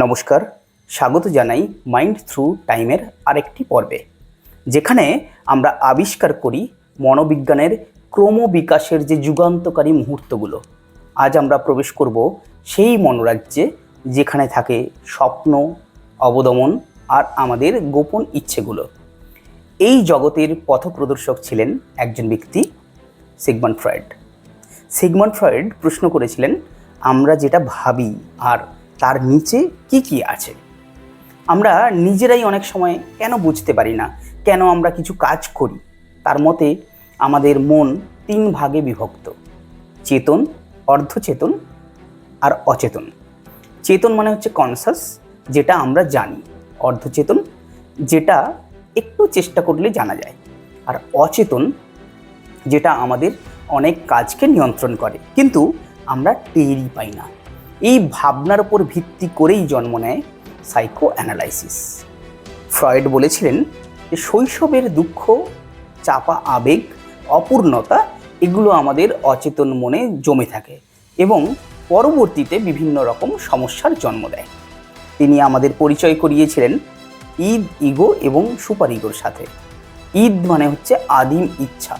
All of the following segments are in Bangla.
নমস্কার, স্বাগত জানাই মাইন্ড থ্রু টাইমের আরেকটি পর্বে, যেখানে আমরা আবিষ্কার করি মনোবিজ্ঞানের ক্রমবিকাশের যে যুগান্তকারী মুহূর্তগুলো। আজ আমরা প্রবেশ করব সেই মনোরাজ্যে যেখানে থাকে স্বপ্ন, অবদমন আর আমাদের গোপন ইচ্ছেগুলো। এই জগতের পথপ্রদর্শক ছিলেন একজন ব্যক্তি, সিগমন্ড ফ্রয়েড। সিগমন্ড ফ্রয়েড প্রশ্ন করেছিলেন, আমরা যেটা ভাবি আর তার নিচে কি কি আছে? আমরা নিজেরাই অনেক সময় কেন বুঝতে পারি না? কেন আমরা কিছু কাজ করি? তার মতে, আমাদের মন তিন ভাগে বিভক্ত। চেতন, অর্ধচেতন আর অচেতন। চেতন মানে হচ্ছে কনসাস যেটা আমরা জানি। অর্ধচেতন, যেটা একটু চেষ্টা করলে জানা যায়। আর অচেতন, যেটা আমাদের অনেক কাজকে নিয়ন্ত্রণ করে। কিন্তু আমরা টেরই পাই না। এই ভাবনার উপর ভিত্তি করেই জন্ম নেয় সাইকো অ্যানালাইসিস ফ্রয়েড বলেছিলেন যে শৈশবের দুঃখ, চাপা আবেগ, অপূর্ণতা, এগুলো আমাদের অচেতন মনে জমে থাকে এবং পরবর্তীতে বিভিন্ন রকম সমস্যার জন্ম দেয়। তিনি আমাদের পরিচয় করিয়েছিলেন ঈদ, ইগো এবং সুপার ইগোর সাথে। ঈদ মানে হচ্ছে আদিম ইচ্ছা।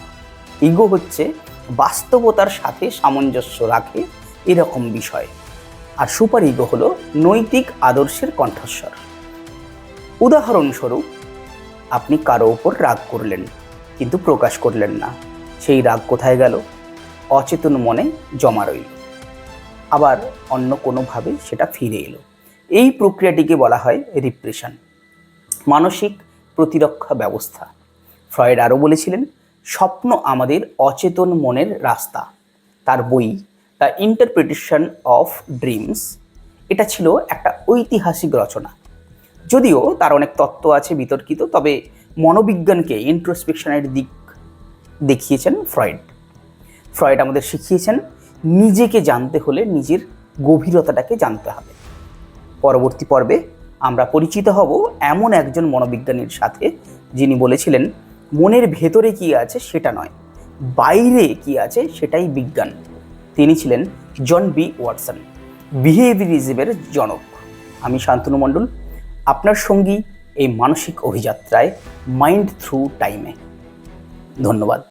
ইগো হচ্ছে বাস্তবতার সাথে সামঞ্জস্য রাখে এরকম বিষয়। আর সুপার ইগো হলো নৈতিক আদর্শের কণ্ঠস্বর। উদাহরণস্বরূপ, আপনি কারও ওপর রাগ করলেন, কিন্তু প্রকাশ করলেন না। সেই রাগ কোথায় গেল? অচেতন মনে জমা রইল। আবার অন্য কোনোভাবে সেটা ফিরে এলো। এই প্রক্রিয়াটিকে বলা হয় রিপ্রেশন মানসিক প্রতিরক্ষা ব্যবস্থা। ফ্রয়েড আরও বলেছিলেন, স্বপ্ন আমাদের অচেতন মনের রাস্তা। তার বই দ্য ইন্টারপ্রিটেশন অফ ড্রিমস। এটা ছিল একটা ঐতিহাসিক রচনা। যদিও তার অনেক তত্ত্ব আছে বিতর্কিত, তবে মনোবিজ্ঞানকে ইন্ট্রোস্পেকশনের দিক দেখিয়েছেন ফ্রয়েড। ফ্রয়েড আমাদের শিখিয়েছেন নিজেকে জানতে হলে নিজের গভীরতাটাকে জানতে হবে। পরবর্তী পর্বে আমরা পরিচিত হব এমন একজন মনোবিজ্ঞানীর সাথে, যিনি বলেছিলেন, মনের ভেতরে কি আছে সেটা নয়, বাইরে কি আছে সেটাই বিজ্ঞান। তিনি ছিলেন জন বি ওয়াটসন, বিহেভিয়ারিজমের জনক। আমি শান্তনু মণ্ডল, আপনার সঙ্গী এই মানসিক অভিযাত্রায় মাইন্ড থ্রু টাইমে। ধন্যবাদ।